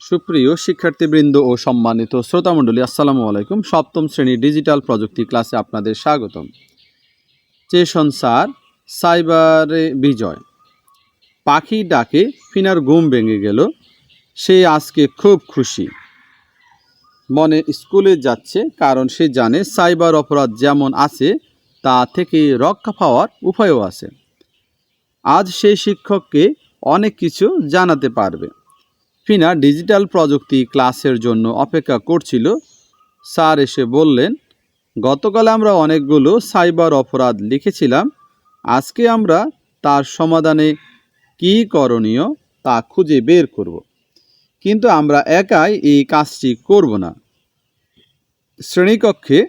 সুপ্রিয় শিক্ষার্থীবৃন্দ ও সম্মানিত শ্রোতামণ্ডলী, আসসালামু আলাইকুম। সপ্তম শ্রেণির ডিজিটাল প্রযুক্তি ক্লাসে আপনাদের স্বাগতম। চেশন স্যার, সাইবারে বিজয়। পাখি ডাকে, ফিনার ঘুম ভেঙে গেল। সে আজকে খুব খুশি। মনে স্কুলে যাচ্ছে, কারণ সে জানে সাইবার অপরাধ যেমন আছে, তা থেকে রক্ষা পাওয়ার উপায়ও আছে। আজ সেই শিক্ষককে অনেক কিছু জানাতে পারবে। ফিনা ডিজিটাল প্রযুক্তি ক্লাসের জন্য অপেক্ষা করছিল। স্যার এসে বললেন, গতকাল আমরা অনেকগুলো সাইবার অপরাধ লিখেছিলাম। আজকে আমরা তার সমাধানে কী করণীয় তা খুঁজে বের করব। কিন্তু আমরা একাই এই কাজটি করব না। শ্রেণীকক্ষে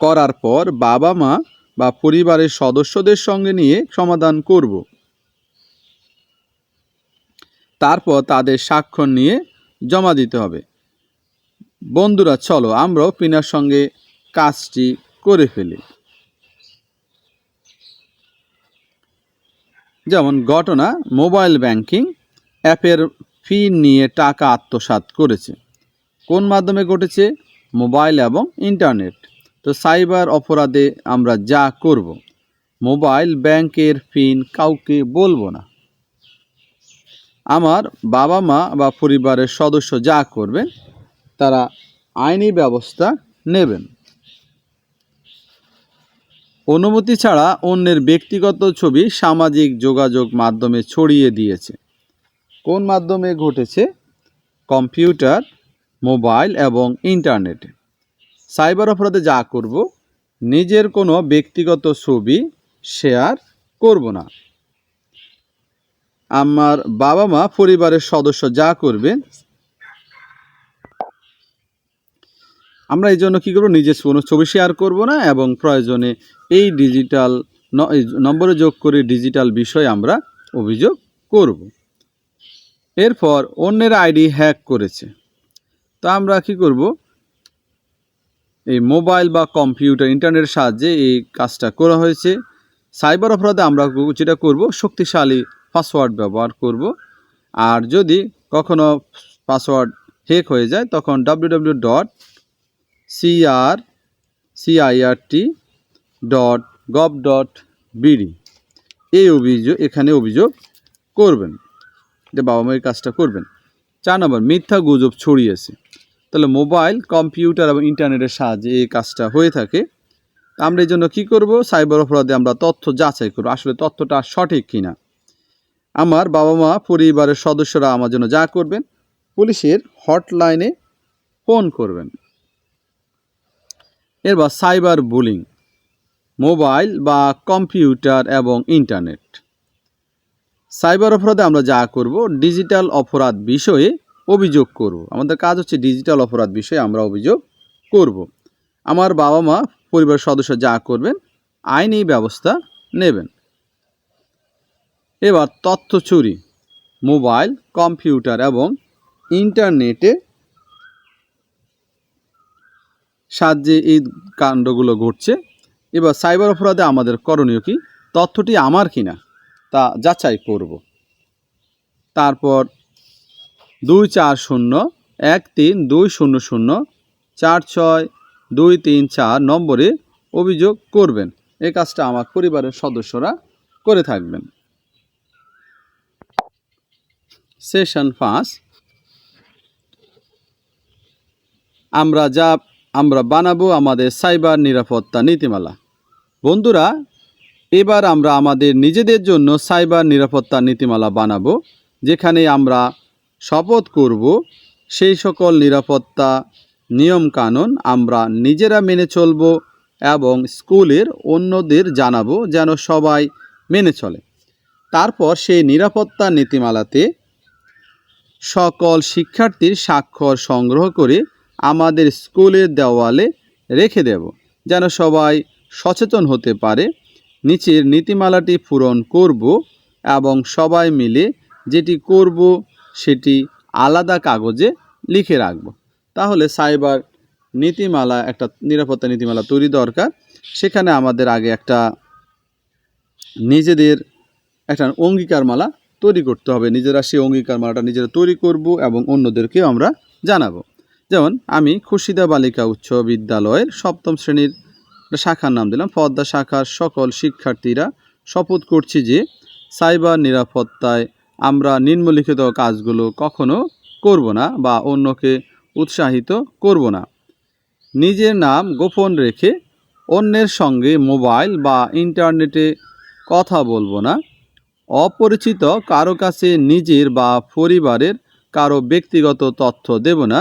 করার পর বাবা মা বা পরিবারের সদস্যদের সঙ্গে নিয়ে সমাধান করব। তারপর তাদের স্বাক্ষর নিয়ে জমা দিতে হবে। বন্ধুরা, চলো আমরাও পিনার সঙ্গে কাজটি করে ফেলি। যেমন, ঘটনা, মোবাইল ব্যাংকিং অ্যাপের ফি নিয়ে টাকা আত্মসাৎ করেছে। কোন মাধ্যমে ঘটেছে? মোবাইল এবং ইন্টারনেট। তো সাইবার অপরাধে আমরা যা করব, মোবাইল ব্যাংকের পিন কাউকে বলব না। আমার বাবা মা বা পরিবারের সদস্য যা করবেন, তারা আইনি ব্যবস্থা নেবেন। অনুমতি ছাড়া অন্যের ব্যক্তিগত ছবি সামাজিক যোগাযোগ মাধ্যমে ছড়িয়ে দিয়েছে। কোন মাধ্যমে ঘটেছে? কম্পিউটার, মোবাইল এবং ইন্টারনেটে। সাইবার অপরাধে যা করব, নিজের কোনো ব্যক্তিগত ছবি শেয়ার করব না। আমার বাবা মা, পরিবারের সদস্য যা করবে, আমরা এই জন্য কী করব? নিজের কোনো ছবি শেয়ার করব না এবং প্রয়োজনে এই ডিজিটাল নম্বরে যোগ করে ডিজিটাল বিষয় আমরা অভিযোগ করব। এরপর অন্যের আইডি হ্যাক করেছে। তো আমরা কি করব? এই মোবাইল বা কম্পিউটার, ইন্টারনেটের সাহায্যে এই কাজটা করা হয়েছে। সাইবার অপরাধে আমরা যেটা করব, শক্তিশালী পাসওয়ার্ড ব্যবহার করব। আর যদি কখনো পাসওয়ার্ড হেক হয়ে যায়, তখন W W dot CR CIRT dot gov dot BD এই অভিযোগ, এখানে অভিযোগ করবেন যে বাবা মায়ের কাজটা করবেন। চার নম্বর, মিথ্যা গুজব ছড়িয়েছে। তাহলে মোবাইল, কম্পিউটার এবং ইন্টারনেটের সাহায্যে এই কাজটা হয়ে থাকে। আমরা এই জন্য কী করব? সাইবার অপরাধে আমরা তথ্য যাচাই করব। আসলে তথ্যটা সঠিক কিনা? আমার বাবা মা, পরিবারের সদস্যরা আমার জন্য যা করবেন, পুলিশের হটলাইনে ফোন করবেন। এরপর সাইবার বুলিং, মোবাইল বা কম্পিউটার এবং ইন্টারনেট। সাইবার অপরাধে আমরা যা করব, ডিজিটাল অপরাধ বিষয়ে অভিযোগ করব। আমাদের কাজ হচ্ছে ডিজিটাল অপরাধ বিষয়ে আমরা অভিযোগ করব। আমার বাবা মা, পরিবারের সদস্য যা করবেন, আইনি ব্যবস্থা নেবেন। এবার তথ্য চুরি। মোবাইল, কম্পিউটার এবং ইন্টারনেটে সাহায্যে এই কাণ্ডগুলো ঘটছে। এবার সাইবার অপরাধে আমাদের করণীয় কি? তথ্যটি আমার কিনা তা যাচাই করব। তারপর দুই চার শূন্য, এক তিন দুই শূন্য শূন্য, চার ছয় দুই তিন চার নম্বরে অভিযোগ করবেন। এই কাজটা আমার পরিবারের সদস্যরা করে থাকবেন। সেশন পাঁচ। আমরা যা, আমরা বানাবো আমাদের সাইবার নিরাপত্তা নীতিমালা। বন্ধুরা, এবার আমরা আমাদের নিজেদের জন্য সাইবার নিরাপত্তা নীতিমালা বানাবো, যেখানে আমরা শপথ করব সেই সকল নিরাপত্তা নিয়মকানুন আমরা নিজেরা মেনে চলব এবং স্কুলের অন্যদের জানাব যেন সবাই মেনে চলে। তারপর সেই নিরাপত্তা নীতিমালাতে সকল শিক্ষার্থীর স্বাক্ষর সংগ্রহ করে আমাদের স্কুলের দেওয়ালে রেখে দেব, যেন সবাই সচেতন হতে পারে। নিচের নীতিমালাটি পূরণ করব এবং সবাই মিলে যেটি করব সেটি আলাদা কাগজে লিখে রাখব। তাহলে সাইবার নীতিমালা, একটা নিরাপত্তা নীতিমালা তৈরি দরকার। সেখানে আমাদের আগে একটা নিজেদের একটা অঙ্গীকারমালা তৈরি করতে হবে। নিজেরা সেই অঙ্গীকার মালাটা নিজেরা তৈরি করব এবং অন্যদেরকেও আমরা জানাব। যেমন, আমি খুশিদা বালিকা উচ্চ বিদ্যালয়ের সপ্তম শ্রেণির শাখার নাম দিলাম পদ্মা শাখার সকল শিক্ষার্থীরা শপথ করছি যে সাইবার নিরাপত্তায় আমরা নিম্নলিখিত কাজগুলো কখনো করব না বা অন্যকে উৎসাহিত করব না। নিজের নাম গোপন রেখে অন্যের সঙ্গে মোবাইল বা ইন্টারনেটে কথা বলব না। অপরিচিত কারও কাছে নিজের বা পরিবারের কারও ব্যক্তিগত তথ্য দেব না,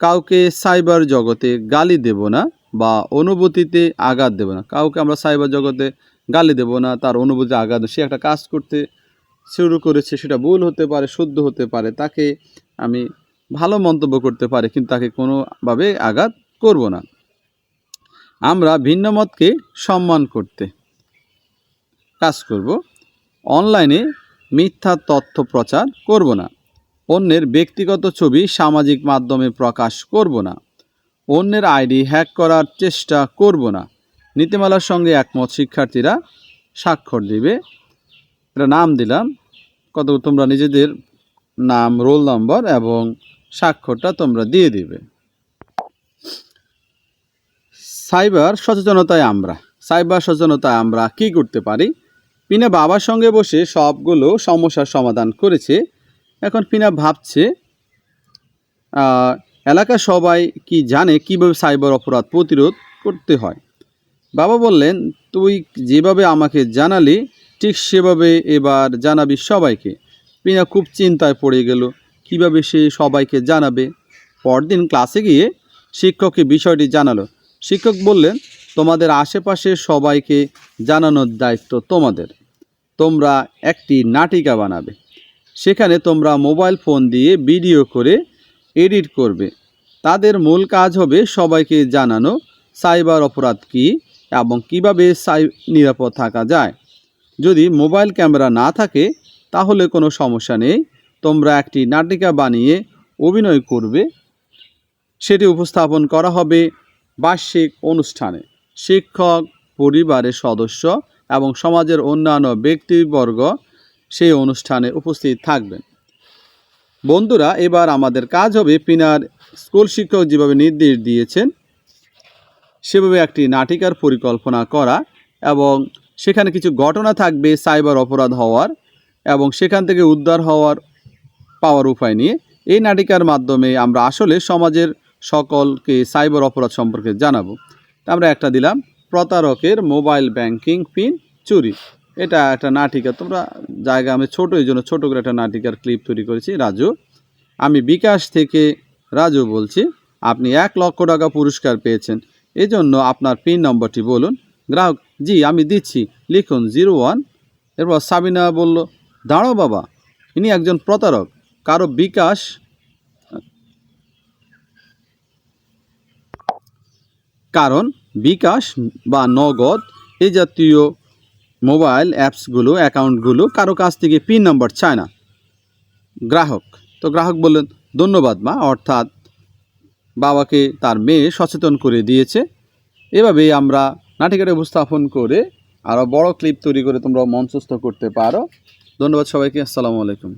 কাউকে সাইবার জগতে গালি দেব না বা অনুভূতিতে আঘাত দেব না। কাউকে আমরা সাইবার জগতে গালি দেব না, তার অনুভূতি আঘাত সে একটা কাজ করতে শুরু করেছে, সেটা ভুল হতে পারে, শুদ্ধ হতে পারে, তাকে আমি ভালো মন্তব্য করতে পারি, কিন্তু তাকে কোনোভাবে আঘাত করব না। আমরা ভিন্ন মতকে সম্মান করতে কাজ করব। অনলাইনে মিথ্যা তথ্য প্রচার করব না। অন্যের ব্যক্তিগত ছবি সামাজিক মাধ্যমে প্রকাশ করব না। অন্যের আইডি হ্যাক করার চেষ্টা করব না। নীতিমালার সঙ্গে একমত শিক্ষার্থীরা স্বাক্ষর দিবে। এটা নাম দিলাম। কত তোমরা নিজেদের নাম, রোল নম্বর এবং স্বাক্ষরটা তোমরা দিয়ে দিবে। সাইবার সচেতনতায় আমরা। সাইবার সচেতনতায় আমরা কি করতে পারি? পিনা বাবার সঙ্গে বসে সবগুলো সমস্যার সমাধান করেছে। এখন পিনা ভাবছে এলাকার সবাই কি জানে কীভাবে সাইবার অপরাধ প্রতিরোধ করতে হয়। বাবা বললেন, তুই যেভাবে আমাকে জানালি, ঠিক সেভাবে এবার জানাবি সবাইকে। পিনা খুব চিন্তায় পড়ে গেল, কীভাবে সে সবাইকে জানাবে? পরদিন ক্লাসে গিয়ে শিক্ষককে বিষয়টি জানালো। শিক্ষক বললেন, তোমাদের আশেপাশে সবাইকে জানানোর দায়িত্ব তোমাদের। তোমরা একটি নাটিকা বানাবে। সেখানে তোমরা মোবাইল ফোন দিয়ে ভিডিও করে এডিট করবে। তাদের মূল কাজ হবে সবাইকে জানানো সাইবার অপরাধ কী এবং কীভাবে সাই, নিরাপদ থাকা যায়। যদি মোবাইল ক্যামেরা না থাকে, তাহলে কোনো সমস্যা নেই। তোমরা একটি নাটিকা বানিয়ে অভিনয় করবে। সেটি উপস্থাপন করা হবে বার্ষিক অনুষ্ঠানে। শিক্ষক পরিবারের সদস্য এবং সমাজের অন্যান্য ব্যক্তিবর্গ সেই অনুষ্ঠানে উপস্থিত থাকবেন। বন্ধুরা, এবার আমাদের কাজ হবে পিনার স্কুল শিক্ষক যেভাবে নির্দেশ দিয়েছেন, সেভাবে একটি নাটিকার পরিকল্পনা করা এবং সেখানে কিছু ঘটনা থাকবে সাইবার অপরাধ হওয়ার এবং সেখান থেকে উদ্ধার হওয়ার, পাওয়ার উপায় নিয়ে। এই নাটিকার মাধ্যমে আমরা আসলে সমাজের সকলকে সাইবার অপরাধ সম্পর্কে জানাব। আমরা একটা দিলাম। প্রতারকের মোবাইল ব্যাংকিং পিন চুরি। এটা একটা নাটিকা, তোমরা জায়গা আমি ছোটো, এই জন্য ছোটো করে একটা নাটিকার ক্লিপ তৈরি করেছি। রাজু, আমি বিকাশ থেকে রাজু বলছি, আপনি এক লক্ষ টাকা পুরস্কার পেয়েছেন। এজন্য আপনার পিন নম্বরটি বলুন। গ্রাহক, জি, আমি দিচ্ছি। লিখুন জিরো ওয়ান। এরপর সাবিনা বলল দাঁড়ো বাবা, ইনি একজন প্রতারক। কারও বিকাশ কারণ বিকাশ বা নগদ এই জাতীয় মোবাইল অ্যাপসগুলো, অ্যাকাউন্টগুলো কারও কাছ থেকে পিন নাম্বার চায় না। গ্রাহক, তো গ্রাহক বললেন, ধন্যবাদ মা। অর্থাৎ বাবাকে তার মেয়ে সচেতন করে দিয়েছে। এভাবেই আমরা নাটিকাটা উপস্থাপন করে আরও বড় ক্লিপ তৈরি করে তোমরা মঞ্চস্থ করতে পারো। ধন্যবাদ সবাইকে। আসসালামু আলাইকুম।